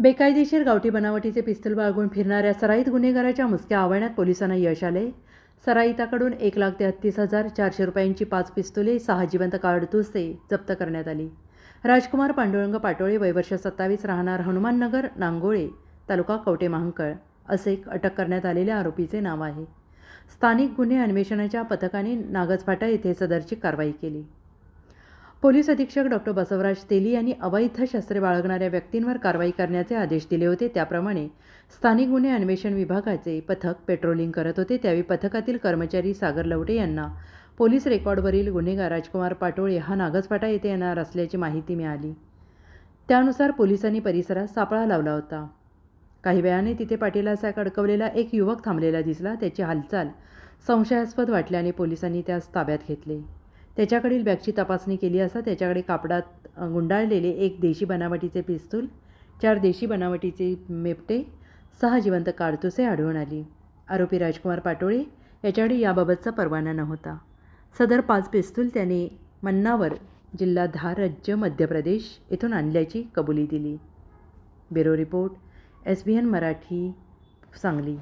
बेकायदेशीर गावठी बनावटीचे पिस्तूल बाळगून फिरणाऱ्या सराईत गुन्हेगाराच्या मुसक्या आवळण्यात पोलिसांना यश आले. सराईताकडून एक लाख तेहत्तीस हजार चारशे रुपयांची पाच पिस्तुले सहा जिवंत काडतुसे जप्त करण्यात आली. राजकुमार पांडुरंग पाटोळे वयवर्ष सत्तावीस राहणार हनुमाननगर नांगोळे तालुका कवटे महांकळ असे अटक करण्यात आलेल्या आरोपीचे नाव आहे. स्थानिक गुन्हे अन्वेषणाच्या पथकाने नागजफाटा येथे सदरची कारवाई केली. पोलीस अधीक्षक डॉक्टर बसवराज तेली यांनी अवैध शस्त्रे बाळगणाऱ्या व्यक्तींवर कारवाई करण्याचे आदेश दिले होते. त्याप्रमाणे स्थानिक गुन्हे अन्वेषण विभागाचे पथक पेट्रोलिंग करत होते. त्यावेळी पथकातील कर्मचारी सागर लवटे यांना पोलीस रेकॉर्डवरील गुन्हेगार राजकुमार पाटोळे हा नागजपाटा येथे येणार असल्याची माहिती मिळाली. त्यानुसार पोलिसांनी परिसरात सापळा लावला होता. काही वेळाने तिथे पाटीलासाक अडकवलेला एक युवक थांबलेला दिसला. त्याची हालचाल संशयास्पद वाटल्याने पोलिसांनी त्यास ताब्यात घेतले. त्याच्याकडील बॅगची तपासणी केली असता त्याच्याकडे कापडात गुंडाळलेले एक देशी बनावटीचे पिस्तूल चार देशी बनावटीचे मेपटे सहा जिवंत काडतुसे आढळून आली. आरोपी राजकुमार पाटोळे याच्याकडे याबाबतचा परवाना नव्हता. सदर पाच पिस्तूल त्याने मन्नावर जिल्हा धार राज्य मध्य प्रदेश येथून आणल्याची कबुली दिली. Bureau report S B N Marathi Sangli.